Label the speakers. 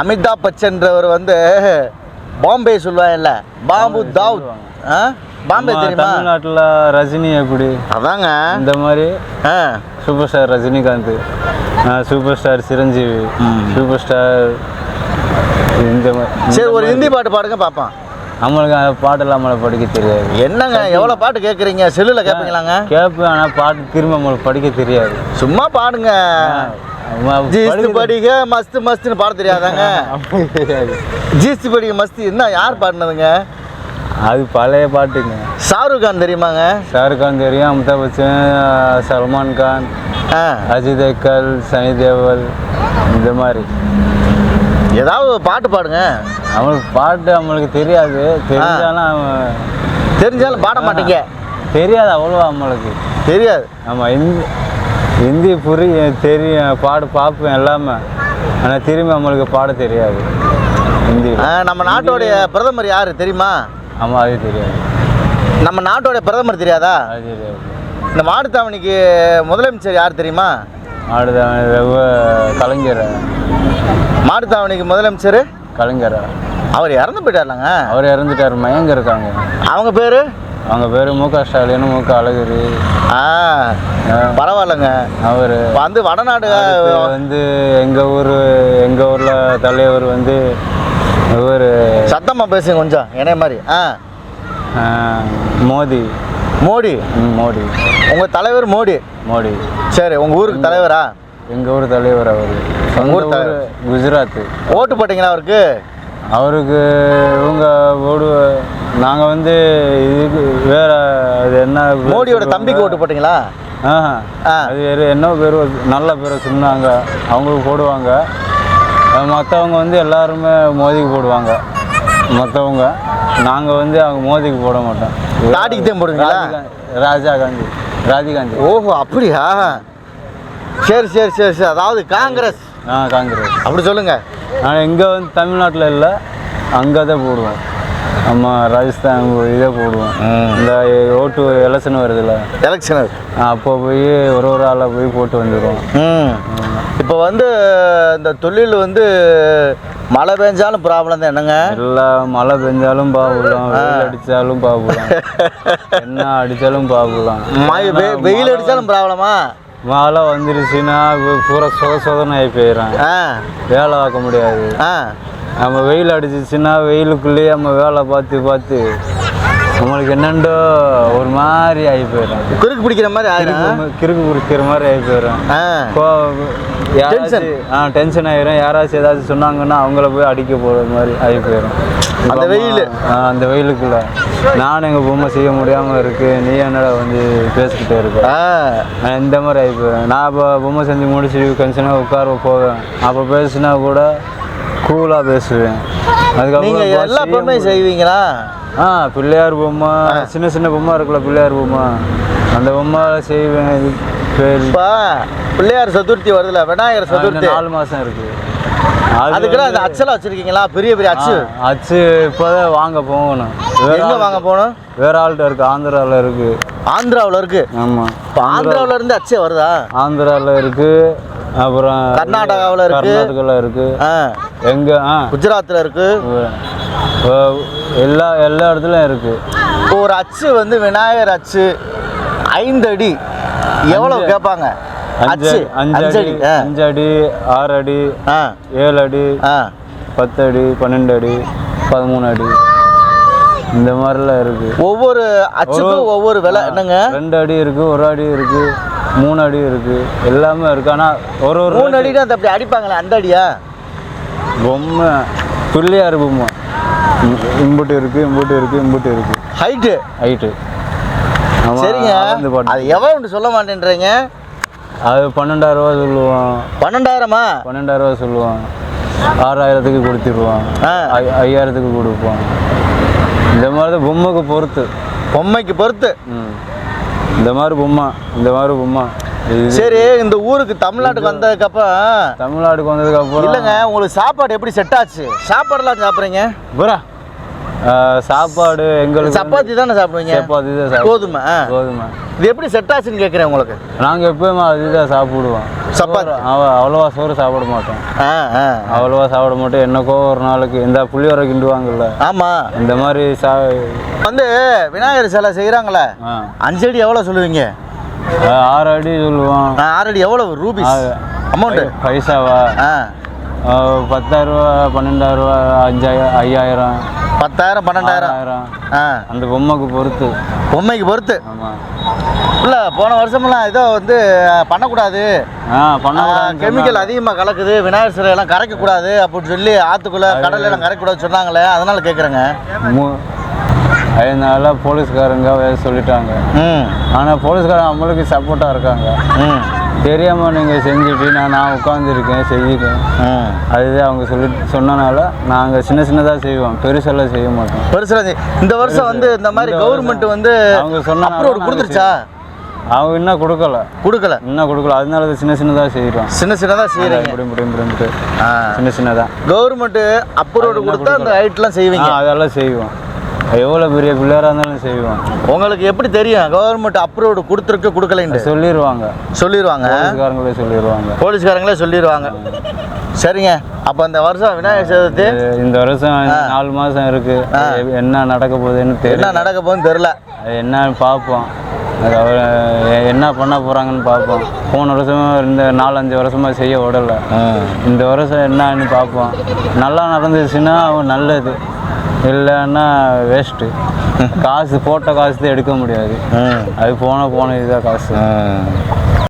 Speaker 1: அமிதாப் பச்சன்றவர் வந்து பாம்பே சொல்லுவாங்கல்ல. பாபு தாவூத். ஆ? பாம்பே தெரியுமா?
Speaker 2: தமிழ்நாட்டுல ரஜினி எப்படி?
Speaker 1: அதாங்க.
Speaker 2: இந்த மாதிரி super star Rajinikanth. Super star Chiranjeevi. Super star இந்த மாதிரி
Speaker 1: சரி ஒரு ஹிந்தி பாட்டு பாடுங்க பார்ப்போம்
Speaker 2: நம்மளுக்கு அந்த பாட்டெல்லாம் நம்மளை படிக்க தெரியாது.
Speaker 1: என்னங்க எவ்வளோ பாட்டு கேட்குறீங்க செல்லில் கேட்பீங்களாங்க
Speaker 2: கேட்பேன் ஆனால் பாட்டு திரும்ப நம்மளுக்கு படிக்க தெரியாது.
Speaker 1: சும்மா பாடுங்க. ஜீஸ்து
Speaker 2: படிக்க
Speaker 1: மஸ்து மஸ்துன்னு பாட தெரியாதாங்க? ஜீஸ்து படிக்க மஸ்து என்ன யார் பாடினதுங்க?
Speaker 2: அது பழைய பாட்டுங்க.
Speaker 1: ஷாருக் கான் தெரியுமாங்க?
Speaker 2: ஷாருக் கான் தெரியும் அமிதாப் பச்சன் சல்மான் கான் அஜித் அக்கல் சனி தேவல் இந்த மாதிரி.
Speaker 1: ஏதாவது பாட்டு பாடுங்க.
Speaker 2: நம்மளுக்கு பாட்டு நம்மளுக்கு தெரியாது. தெரிஞ்சாலும்
Speaker 1: தெரிஞ்சாலும் பாட மாட்டீங்க.
Speaker 2: தெரியாது அவ்வளோ நம்மளுக்கு
Speaker 1: தெரியாது.
Speaker 2: நம்ம ஹிந்தி ஹிந்தி புரிய தெரியும் பாடு பார்ப்பேன் எல்லாமே. ஆனால் திரும்பி நம்மளுக்கு பாட தெரியாது. ஹிந்தி
Speaker 1: நம்ம நாட்டோடைய பிரதமர் யார் தெரியுமா?
Speaker 2: ஆமாம் அது தெரியாது.
Speaker 1: நம்ம நாட்டோடைய பிரதமர் தெரியாதா?
Speaker 2: அது தெரியாது.
Speaker 1: இந்த மாடுத்தாவணிக்கு முதலமைச்சர் யார் தெரியுமா?
Speaker 2: வெவ்வ கலைஞர்.
Speaker 1: மாடுத்தாவணிக்கு முதலமைச்சர்?
Speaker 2: கலைஞர்.
Speaker 1: அவர் இறந்து போயிட்டார்லங்க.
Speaker 2: அவர் இறந்துட்டார் மயங்க இருக்காங்க.
Speaker 1: அவங்க பேர்?
Speaker 2: அவங்க பேர் மு க ஸ்டாலின் மு க அழகிரி.
Speaker 1: ஆ பரவாயில்லைங்க.
Speaker 2: அவர்.
Speaker 1: வந்து வடநாடு
Speaker 2: வந்து எங்கள் ஊர் எங்கள் ஊரில் தலைவர் வந்து இவர்.
Speaker 1: சத்தமாக பேசுங்க கொஞ்சம் என்னைய மாதிரி. ஆ.
Speaker 2: மோடி
Speaker 1: மோடி?
Speaker 2: ம், மோடி.
Speaker 1: உங்கள் தலைவர் மோடி?
Speaker 2: மோடி.
Speaker 1: சரி உங்கள் ஊருக்கு தலைவரா?
Speaker 2: எங்கள் ஊர் தலைவர் அவர்.
Speaker 1: ஊர் தலைவர்.
Speaker 2: குஜராத்
Speaker 1: ஓட்டு போட்டீங்களா அவருக்கு?
Speaker 2: அவருக்கு இவங்க ஓடு நாங்கள் வந்து இதுக்கு வேற அது என்ன
Speaker 1: மோடியோட தம்பிக்கு? ஓட்டு போட்டீங்களா.
Speaker 2: அது வேறு என்ன பேர் நல்ல பேரை சொன்னாங்க. அவங்களுக்கு போடுவாங்க. மற்றவங்க வந்து எல்லாருமே மோதிக்கு போடுவாங்க. மற்றவங்க நாங்கள் வந்து அவங்க மோதிக்கு போட மாட்டோம்.
Speaker 1: தாடிக்கு தான் போடுவீங்களா?
Speaker 2: ராஜா காந்தி. ராஜீவ் காந்தி.
Speaker 1: ஓஹோ அப்படியா? சரி சரி சரி சரி. அதாவது காங்கிரஸ்.
Speaker 2: ஆ காங்கிரஸ்.
Speaker 1: அப்படி சொல்லுங்க.
Speaker 2: ஆனால் இங்கே வந்து தமிழ்நாட்டில் இல்லை. அங்கே தான் போடுவோம். நம்ம ராஜஸ்தான் இதே போடுவோம். இந்த ஓட்டு எலெக்ஷன் வருதுல்ல.
Speaker 1: எலெக்ஷன்
Speaker 2: அப்போ போய் ஒரு ஒரு ஆளாக போய் போட்டு வந்துடுவோம்
Speaker 1: இப்போ வந்து இந்த தொழில் வந்து மழை பெஞ்சாலும் ப்ராப்ளம் தான். என்னங்க?
Speaker 2: எல்லாம் மழை பெஞ்சாலும் பாபுலாம் வெயில் அடித்தாலும் பாபுலாம் என்ன அடித்தாலும் பாபுலாம்
Speaker 1: வெயில் அடித்தாலும் ப்ராப்ளமா
Speaker 2: மழை வந்துருச்சுன்னா பூரா சொத சொதனை ஆகி போயிடும்
Speaker 1: ஆ.
Speaker 2: வேலை பார்க்க முடியாது. நம்ம வெயில் அடிச்சிச்சுன்னா வெயிலுக்குள்ளேயே நம்ம வேலை பார்த்து பார்த்து நம்மளுக்கு என்னண்டோ ஒரு மாதிரி ஆகி போயிடும்.
Speaker 1: குறுக்கு பிடிக்கிற மாதிரி ஆயிரும்
Speaker 2: கிறுக்கு குடிக்கிற மாதிரி ஆகி போயிடும். யாராச்சும் ஆ டென்ஷன் ஆயிரும். யாராச்சும் ஏதாச்சும் சொன்னாங்கன்னா அவங்கள போய் அடிக்க போகிற மாதிரி ஆகி போயிடும்
Speaker 1: அந்த வெயிலு.
Speaker 2: அந்த வெயிலுக்குள்ள. நானும் எங்கள் பொம்மை செய்ய முடியாமல் இருக்கு. நீ என்னடா வந்து பேசிக்கிட்டே இருக்க? நான் இந்த மாதிரி ஆகி போயிடும் நான் இப்போ பொம்மை செஞ்சு முடிச்சு கன்சனாக உட்கார போவேன். அப்போ பேசினா கூட கூலாக பேசுவேன். அதுக்கப்புறம்
Speaker 1: எல்லா பொம்மையும் செய்வீங்களா?
Speaker 2: ஆ பிள்ளையார் பொம்மை சின்ன சின்ன பொம்மை இருக்குல்ல பிள்ளையார் பொம்மை. அந்த பொம்மை செய்வேன்
Speaker 1: இப்போ பிள்ளையார் சதுர்த்தி வருதுல விநாயகர் சதுர்த்தி.
Speaker 2: நாலு மாதம் இருக்கு.
Speaker 1: அதுக்கெல்லாம் அந்த அச்செல்லாம் வச்சிருக்கீங்களா? பெரிய பெரிய அச்சு?
Speaker 2: அச்சு இப்போதான் வாங்க போகணும்.
Speaker 1: எங்க வாங்க போகணும்?
Speaker 2: வேற ஆள்கிட்ட இருக்கு ஆந்திராவில் இருக்கு.
Speaker 1: ஆந்திராவில் இருக்கு?
Speaker 2: ஆமாம்
Speaker 1: இப்போ ஆந்திராவில் இருந்து அச்சே வருதா?
Speaker 2: ஆந்திராவில் இருக்கு அப்புறம்
Speaker 1: கர்நாடகாவுல இருக்கு.
Speaker 2: கர்நாடகாவில் இருக்கு. எங்க
Speaker 1: குஜராத்தில் இருக்கு.
Speaker 2: எல்லா எல்லா இடத்துலையும் இருக்கு.
Speaker 1: இப்போ ஒரு அச்சு வந்து விநாயகர் அச்சு ஐந்து அடி. எவ்வளவு கேட்பாங்க?
Speaker 2: அஞ்சு
Speaker 1: அச்சு
Speaker 2: அஞ்சு
Speaker 1: அஞ்சு
Speaker 2: அடி
Speaker 1: அடி. ஆ.
Speaker 2: அஞ்சு அடி ஆறு அடி ஏழு அடி பத்து அடி பன்னெண்டு அடி பதிமூணு அடி. இந்த மாதிரிலாம் இருக்கு.
Speaker 1: ஒவ்வொரு அச்சுக்கும் ஒவ்வொரு விலை. என்னங்க?
Speaker 2: ரெண்டு அடி இருக்கு ஒரு அடி இருக்கு மூணு அடி இருக்கு. எல்லாமே இருக்கு. ஆனா ஒரு ஒரு
Speaker 1: மூணு அடினா அந்த அப்படி அடிப்பாங்களே அந்த அடியா?
Speaker 2: பொம்மை. பிள்ளையார் பொம்மை இம்- இம்புட்டு இருக்கு இம்புட்டு இருக்கு இம்புட்டு இருக்கு.
Speaker 1: ஹைட்டு
Speaker 2: ஹைட்டு
Speaker 1: சரிங்க. அது எவ்வளோன்னு சொல்ல மாட்டேன்றீங்க?
Speaker 2: அது பன்னெண்டாயிரம் ரூபா சொல்லுவான்.
Speaker 1: பன்னெண்டாயிரமா?
Speaker 2: பன்னெண்டாயிரம் ரூபா சொல்லுவான். ஆறாயிரத்துக்கு கொடுத்துருவான். ஐயாயிரத்துக்கு கொடுப்பான். இந்த மாதிரி தான் பொம்மைக்கு பொறுத்து.
Speaker 1: பொம்மைக்கு பொறுத்து?
Speaker 2: இந்த மாதிரி பொம்மை இந்த மாதிரி பொம்மை.
Speaker 1: சரி இந்த ஊருக்கு தமிழ்நாட்டுக்கு வந்ததுக்கப்புறம்
Speaker 2: தமிழ்நாடுக்கு வந்ததுக்கு அப்புறம்
Speaker 1: இல்லைங்க உங்களுக்கு சாப்பாடு எப்படி செட் ஆச்சு? சாப்பாடுலாம் சாப்பிட்றீங்க?
Speaker 2: ஆஹ் சாப்பாடு எங்களுக்கு
Speaker 1: சப்பாத்தி தானே சாப்பிடுவீங்க?
Speaker 2: சப்பாத்தி தான்
Speaker 1: கோதுமை.
Speaker 2: கோதுமை.
Speaker 1: இது எப்படி செட் ஆச்சுன்னு கேட்குறேன் உங்களுக்கு.
Speaker 2: நாங்கள் எப்பயுமே அதுதான் சாப்பிடுவோம்.
Speaker 1: சப்பாத்தி.
Speaker 2: அவ அவ்வளோவா சோறு சாப்பிட மாட்டோம்.
Speaker 1: ஆ ஆ.
Speaker 2: அவ்வளோவா சாப்பிட மாட்டோம். என்னக்கோ ஒரு நாளைக்கு இந்த புளியோரை கிண்டுவாங்கல்ல
Speaker 1: ஆமாம்
Speaker 2: இந்த மாதிரி சா
Speaker 1: வந்து விநாயகர் சிலை செய்கிறாங்களே அஞ்சடி எவ்வளோ சொல்லுவீங்க?
Speaker 2: ஆறு அடி சொல்லுவோம்
Speaker 1: ஆ, ஆறடி எவ்வளோ ரூபீஸ். அமௌண்ட்டு
Speaker 2: பைசாவா?
Speaker 1: ஆ.
Speaker 2: பத்தாயிரரூவா பன்னெண்டாயிரரூவா அஞ்சாயிரம் ஐயாயிரம்.
Speaker 1: பத்தாயிரம் பன்னெண்டாயிரம்.
Speaker 2: ஆறாயிரம்.
Speaker 1: ஆ.
Speaker 2: அந்த பொம்மைக்கு பொறுத்து.
Speaker 1: பொம்மைக்கு பொறுத்து?
Speaker 2: ஆமாம்
Speaker 1: இல்லை போன வருஷமெல்லாம் ஏதோ வந்து பண்ணக்கூடாது.
Speaker 2: ஆ பண்ண
Speaker 1: கெமிக்கல் அதிகமாக கலக்குது விநாயகர் சிலை எல்லாம் கரைக்கக்கூடாது அப்படின்னு சொல்லி ஆற்றுக்குள்ளே கடல்ல எல்லாம் கரைக்கக்கூடாது சொன்னாங்களே அதனால கேட்குறேங்க
Speaker 2: அதனால போலீஸ்காரங்க வேற சொல்லிட்டாங்க.
Speaker 1: ம்.
Speaker 2: ஆனால் போலீஸ்காரங்க நம்மளுக்கு சப்போர்ட்டாக இருக்காங்க.
Speaker 1: ம்.
Speaker 2: தெரியாமல் நீங்கள் செஞ்சுட்டு நான் நான் உட்காந்துருக்கேன் செய்யுறேன்
Speaker 1: ம்.
Speaker 2: அதுதான் அவங்க சொல்லி சொன்னனால நாங்கள் சின்ன சின்னதாக செய்வோம். பெருசெல்லாம் செய்ய மாட்டோம்.
Speaker 1: பெருசுல இந்த வருஷம் வந்து இந்த மாதிரி கவர்மெண்ட் வந்து
Speaker 2: அவங்க நாங்க
Speaker 1: கொடுத்துருச்சா?
Speaker 2: அவங்க இன்னும் கொடுக்கல.
Speaker 1: கொடுக்கல.
Speaker 2: இன்னும் கொடுக்கல. அதனால தான் சின்ன சின்னதாக செய்கிறோம்
Speaker 1: சின்ன சின்னதாக செய்கிறீங்க
Speaker 2: இப்படி இப்படி இப்படி சின்ன சின்னதாக
Speaker 1: கவர்மெண்ட் அப்ரூவ் கொடுத்தா அந்த ஹைட்லாம் செய்வீங்க.
Speaker 2: அதெல்லாம் செய்வோம். எவ்வளோ பெரிய பிள்ளையராக இருந்தாலும் செய்வோம்
Speaker 1: உங்களுக்கு எப்படி தெரியும்? கவர்மெண்ட் அப்ரூவ்டு கொடுத்துருக்கு கொடுக்கலைன்ட்டு.
Speaker 2: சொல்லிடுவாங்க
Speaker 1: சொல்லிடுவாங்க
Speaker 2: போலீஸ்காரங்களே சொல்லிடுவாங்க
Speaker 1: போலீஸ்காரங்களே சொல்லிடுவாங்க சரிங்க. அப்போ இந்த வருஷம் விநாயகர் சதுர்த்தி?
Speaker 2: இந்த வருஷம் நாலு மாதம் இருக்கு. என்ன நடக்க போகுதுன்னு
Speaker 1: என்ன
Speaker 2: தெரியல
Speaker 1: நடக்க போகுதுன்னு தெரில
Speaker 2: என்னன்னு பார்ப்போம். என்ன பண்ண போகிறாங்கன்னு பார்ப்போம். போன வருஷம் இந்த நாலஞ்சு வருஷமாக செய்ய விடலை. இந்த வருஷம் என்னன்னு பார்ப்போம். நல்லா நடந்துச்சுன்னா நல்லது. இல்லைன்னா வேஸ்ட்டு காசு போட்ட காசு தான் எடுக்க முடியாது. அது போன போன இதுதான் காசு.